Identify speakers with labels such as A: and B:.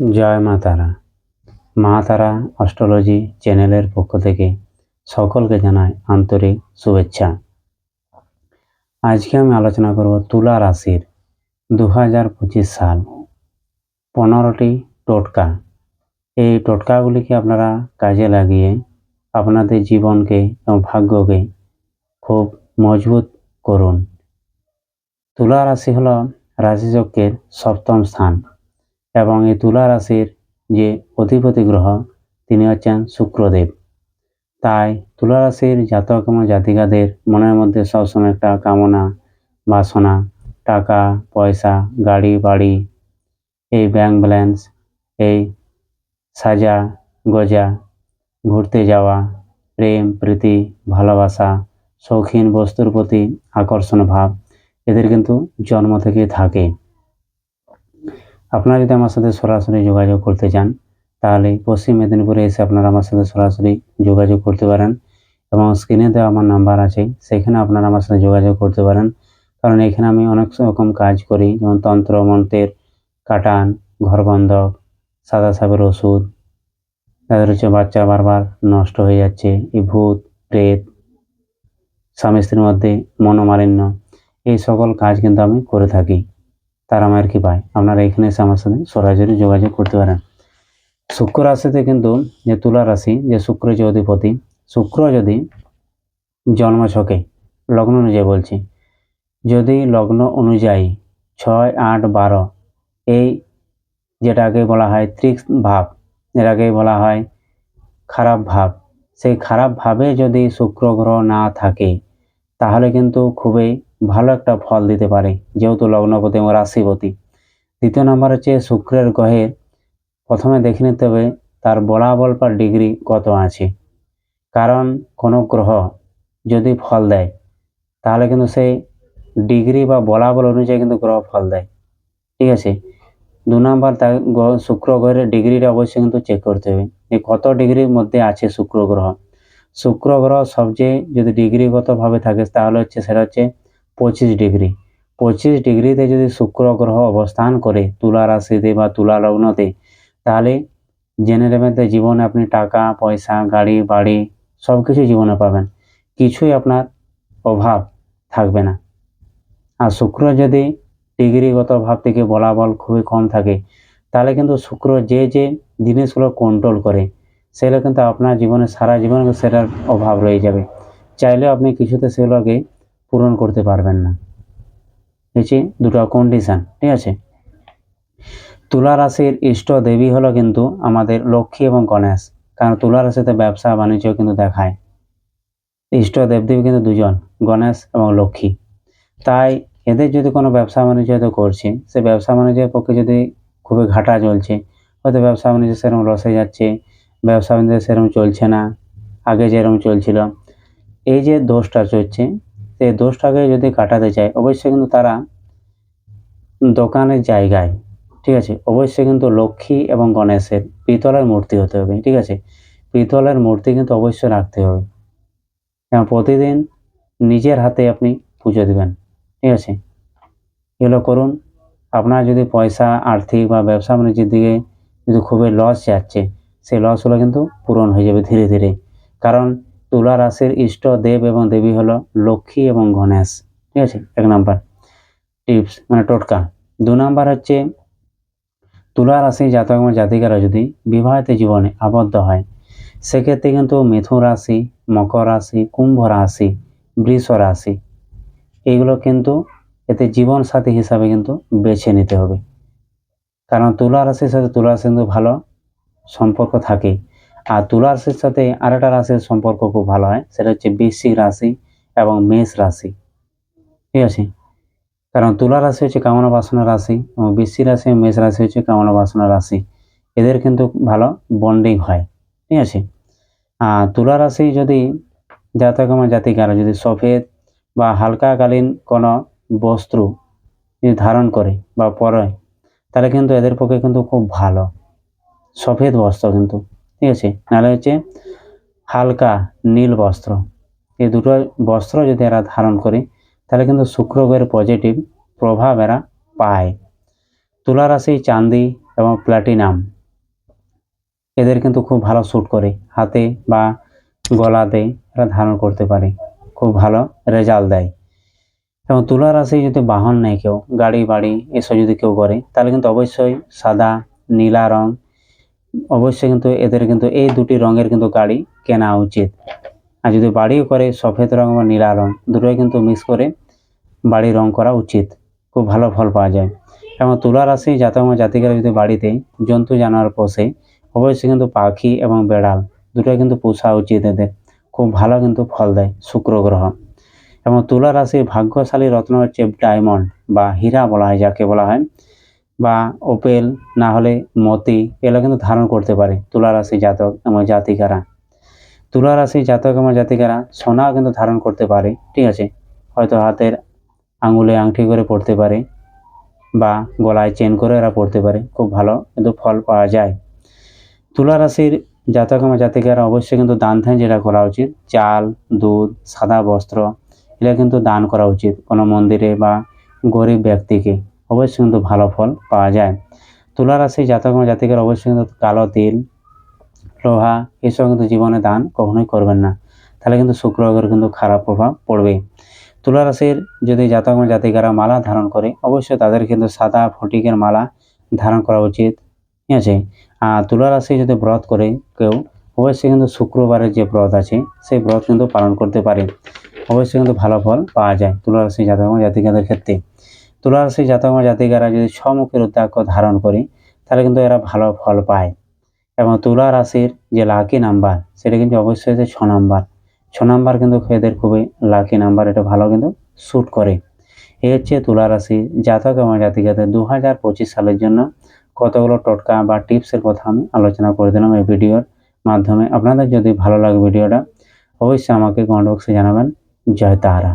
A: জয় মা তারা। মা তারা অস্ট্রোলজি চ্যানেলের পক্ষ থেকে সকলকে জানায় আন্তরিক শুভেচ্ছা। আজকে আমি আলোচনা করব তুলা রাশির দু হাজার পঁচিশ সাল পনেরোটি টোটকা। এই টোটকাগুলিকে আপনারা কাজে লাগিয়ে আপনাদের জীবনকে এবং ভাগ্যকে খুব মজবুত করুন। তুলা রাশি হল রাশিচক্রের সপ্তম স্থান। এবং এই তুলা রাশির যে অধিপতি গ্রহ, তিনি হচ্ছেন শুক্রদেব। তাই তুলা রাশির জাতক এবং জাতিকাদের মনের মধ্যে সবসময় একটা কামনা, বাসনা, টাকা, পয়সা, গাড়ি, বাড়ি, এই ব্যাংক ব্যালেন্স এই সাজা, গজা, ঘুরতে যাওয়া, প্রেম, প্রীতি, ভালোবাসা, শৌখিন বস্তুর প্রতি আকর্ষণ, ভাব, এদের কিন্তু জন্ম থেকে থাকে। আপনারা যদি আমার সাথে সরাসরি যোগাযোগ করতে চান, তাহলে পশ্চিম মেদিনীপুরে এসে আপনারা আমার সাথে সরাসরি যোগাযোগ করতে পারেন এবং স্ক্রিনে দেওয়া আমার নাম্বার আছে, সেখানে আপনারা আমার সাথে যোগাযোগ করতে পারেন। কারণ এখানে আমি অনেক রকম কাজ করি, যেমন তন্ত্র, মন্ত্রের, কাটান, ঘরবন্ধক সাদা সাপের ওষুধ তাদের হচ্ছে বাচ্চা বারবার নষ্ট হয়ে যাচ্ছে, এই ভূত, প্রেত, স্বামী স্ত্রীর মধ্যে মনোমালিন্য, এই সকল কাজ কিন্তু আমি করে থাকি। তার আমার কি পায় আপনারা এখানে এসে আমার সাথে সরাসরি যোগাযোগ করতে পারেন। শুক্র রাশিতে কিন্তু যে তুলা রাশি, যে শুক্র যে অধিপতি শুক্র যদি জন্ম ছকে লগ্ন অনুযায়ী বলছি, যদি লগ্ন অনুযায়ী ছয়, আট, বারো, এই যেটাকে বলা হয় ত্রিক ভাব যেটাকে বলা হয় খারাপ ভাব, সেই খারাপ ভাবে যদি শুক্র গ্রহ না থাকে, তাহলে কিন্তু খুবই ভালো একটা ফল দিতে পারে, যেহেতু লগ্নপতি এবং রাশিপতি। দ্বিতীয় নম্বর হচ্ছে শুক্রের গ্রহের প্রথমে দেখে নিতে হবে তার বলাবল বা ডিগ্রি কত আছে। কারণ কোনো গ্রহ যদি ফল দেয়, তাহলে কিন্তু সেই ডিগ্রি বা বলাবল অনুযায়ী কিন্তু গ্রহ ফল দেয়। ঠিক আছে? দু নম্বর তার গ্রহ- শুক্র গ্রহের ডিগ্রিটা অবশ্যই কিন্তু চেক করতে হবে যে কত ডিগ্রির মধ্যে আছে শুক্র গ্রহ। শুক্র গ্রহ সবচেয়ে যদি ডিগ্রিগতভাবে থাকে, তাহলে হচ্ছে সেটা হচ্ছে পঁচিশ ডিগ্রি। পঁচিশ ডিগ্রিতে যদি শুক্র গ্রহ অবস্থান করে, তুলা রাশিতে বা তুলা লগ্নতে, তাহলে জেনে নেবেন যে জীবনে আপনি টাকা, পয়সা, গাড়ি, বাড়ি সব কিছু জীবনে পাবেন। কিছুই আপনার অভাব থাকবে না। আর শুক্র যদি ডিগ্রিগত ভাব থেকে বলাবল খুবই কম থাকে, তাহলে কিন্তু শুক্র যে যে জিনিসগুলো কন্ট্রোল করে, সেগুলো কিন্তু আপনার জীবনে, সারা জীবনে সেটার অভাব রয়ে যাবে। চাইলেও আপনি কিছুতে সেগুলোকে পূরণ করতে পারবেন না। হচ্ছে দুটো কন্ডিশন ঠিক আছে? তুলা রাশির ইষ্ট দেবী হলো কিন্তু আমাদের লক্ষ্মী এবং গণেশ, কারণ তুলা রাশিতে ব্যবসা বাণিজ্য কিন্তু দেখায়। ইষ্ট দেবদেবী কিন্তু দুজন, গণেশ এবং লক্ষ্মী। তাই এদের যদি কোনো ব্যবসা বাণিজ্য হয়তো করছে, সে ব্যবসা বাণিজ্যের পক্ষে যদি খুবই ঘাটা চলছে, হয়তো ব্যবসা বাণিজ্য সেরকম লসে যাচ্ছে, ব্যবসা বাণিজ্য সেরকম চলছে না, আগে যেরকম চলছিল। এই যে দোষটা চলছে সেই দোষটাকে যদি কাটাতে চায়, অবশ্যই কিন্তু তারা দোকানের জায়গায়, ঠিক আছে? অবশ্যই কিন্তু লক্ষ্মী এবং গণেশের পিতলের মূর্তি হতে হবে, ঠিক আছে? পিতলের মূর্তি কিন্তু অবশ্যই রাখতে হবে। এবং প্রতিদিন নিজের হাতে আপনি পুজো দেবেন, ঠিক আছে? এগুলো করুন। আপনার যদি পয়সা, আর্থিক বা ব্যবসা বাণিজ্যের দিকে যদি খুবই লস যাচ্ছে, সেই লসগুলো কিন্তু পূরণ হয়ে যাবে ধীরে ধীরে। কারণ তুলা রাশির ইষ্ট দেব এবং দেবী হলো লক্ষ্মী এবং গণেশ। ঠিক আছে? এক নাম্বার টিপস মানে টোটকা। দু নাম্বার হচ্ছে তুলা রাশি জাতক এবং জাতিকারা যদি বিবাহিত জীবনে আবদ্ধ হয়, সেক্ষেত্রে কিন্তু মিথুন রাশি, মকর রাশি, কুম্ভ রাশি, বৃষ রাশি এইগুলো কিন্তু এতে জীবন সাথী হিসাবে কিন্তু বেছে নিতে হবে। কারণ তুলা রাশির সাথে তুলা রাশি কিন্তু ভালো সম্পর্ক থাকে। আর তুলা রাশির সাথে আরেকটা রাশির সম্পর্ক খুব ভালো হয়, সেটা হচ্ছে বৃশ্চিক রাশি এবং মেষ রাশি। ঠিক আছে? কারণ তুলা রাশি হচ্ছে কামনা বাসনা রাশি এবং বৃশ্চিক রাশি এবং মেষ রাশি হচ্ছে কামনা বাসনা রাশি। এদের কিন্তু ভালো বন্ডিং হয়। ঠিক আছে? আর তুলা রাশি যদি জাতক এবং জাতিকারা যদি সফেদ বা হালকাকালীন কোনো বস্ত্র যদি ধারণ করে বা পরে, তাহলে কিন্তু এদের পক্ষে কিন্তু খুব ভালো। সফেদ বস্ত্র কিন্তু। ঠিক আছে? নাহলে হচ্ছে হালকা নীল বস্ত্র। এই দুটো বস্ত্র যদি এরা ধারণ করে, তাহলে কিন্তু শুক্র গ্রহের পজিটিভ প্রভাব এরা পায়। তুলা রাশি চাঁদি এবং প্ল্যাটিনাম এদের কিন্তু খুব ভালো শ্যুট করে। হাতে বা গলাতে এরা ধারণ করতে পারে। খুব ভালো রেজাল্ট দেয়। এবং তুলা রাশি যদি বাহন নেয় কেউ, গাড়ি বাড়ি এসব যদি কেউ করে, তাহলে কিন্তু অবশ্যই সাদা, নীলা রং অবশ্যই কিন্তু এদের কিন্তু এই দুটি রঙের কিন্তু গাড়ি কেনা উচিত। আর যদি বাড়িও করে, সফেদ রং বা নীলা রং, দুটোই কিন্তু মিক্স করে বাড়ি রং করা উচিত। খুব ভালো ফল পাওয়া যায়। এবং তুলা রাশি জাতক জাতিকারা যদি বাড়িতে জন্তু, জানোয়ার পোষে, অবশ্যই কিন্তু পাখি এবং বেড়াল দুটোই কিন্তু পোষা উচিত এদের। খুব ভালো কিন্তু ফল দেয় শুক্র গ্রহ। এবং তুলা রাশির ভাগ্যশালী রত্ন হচ্ছে ডায়মন্ড বা হীরা বলা হয়, যাকে বলা হয় বা ওপেল, না হলে মতি, এগুলো কিন্তু ধারণ করতে পারে তুলা রাশি জাতক এবং জাতিকারা। তুলা রাশি জাতক এবং জাতিকারা সোনাও কিন্তু ধারণ করতে পারে, ঠিক আছে? হয়তো হাতের আঙুলে আংটি করে পড়তে পারে বা গলায় চেন করে এরা পড়তে পারে, খুব ভালো কিন্তু ফল পাওয়া যায়। তুলা রাশির জাতক এবং জাতিকারা অবশ্যই কিন্তু দান ধ্যান যেটা করা উচিত, চাল, দুধ, সাদা বস্ত্র, এগুলো কিন্তু দান করা উচিত কোনো মন্দিরে বা গরিব ব্যক্তিকে। অবশ্যই কিন্তু ভালো ফল পাওয়া যায়। তুলা রাশি জাতক এবং জাতিকার অবশ্যই কিন্তু কালো তিল, লোহা, এসব কিন্তু জীবনে দান কখনোই করবেন না। তাহলে কিন্তু শুক্র গ্রহের কিন্তু খারাপ প্রভাব পড়বে। তুলা রাশির যদি জাতক এবং জাতিকারা মালা ধারণ করে, অবশ্যই তাদের কিন্তু সাদা ফটিকের মালা ধারণ করা উচিত। ঠিক আছে? আর তুলা রাশি যদি ব্রত করে কেউ, অবশ্যই কিন্তু শুক্রবারের যে ব্রত আছে, সেই ব্রত কিন্তু পালন করতে পারে। অবশ্যই কিন্তু ভালো ফল পাওয়া যায় তুলা রাশি জাতক এবং জাতিকাদের ক্ষেত্রে। তুলা রাশি জাতক জাতিকারা যদি ছমুখের রুদ্রাক্ষ ধারণ করে, তাহলে কিন্তু এরা ভালো ফল পায়। এবং তুলা রাশির যে লাকি নাম্বার সেটা কিন্তু অবশ্যই হচ্ছে ছ নাম্বার ছ নাম্বার কিন্তু এদের খুবই লাকি নাম্বার এটা ভালো কিন্তু শ্যুট করে। এ হচ্ছে তুলা রাশি জাতক এবং জাতিকাদের দু হাজার পঁচিশ সালের জন্য কতগুলো টোটকা বা টিপসের কথা আমি আলোচনা করে দিলাম এই ভিডিওর মাধ্যমে। আপনাদের যদি ভালো লাগে ভিডিওটা, অবশ্যই আমাকে কমেন্ট বক্সে জানাবেন। জয় তাহারা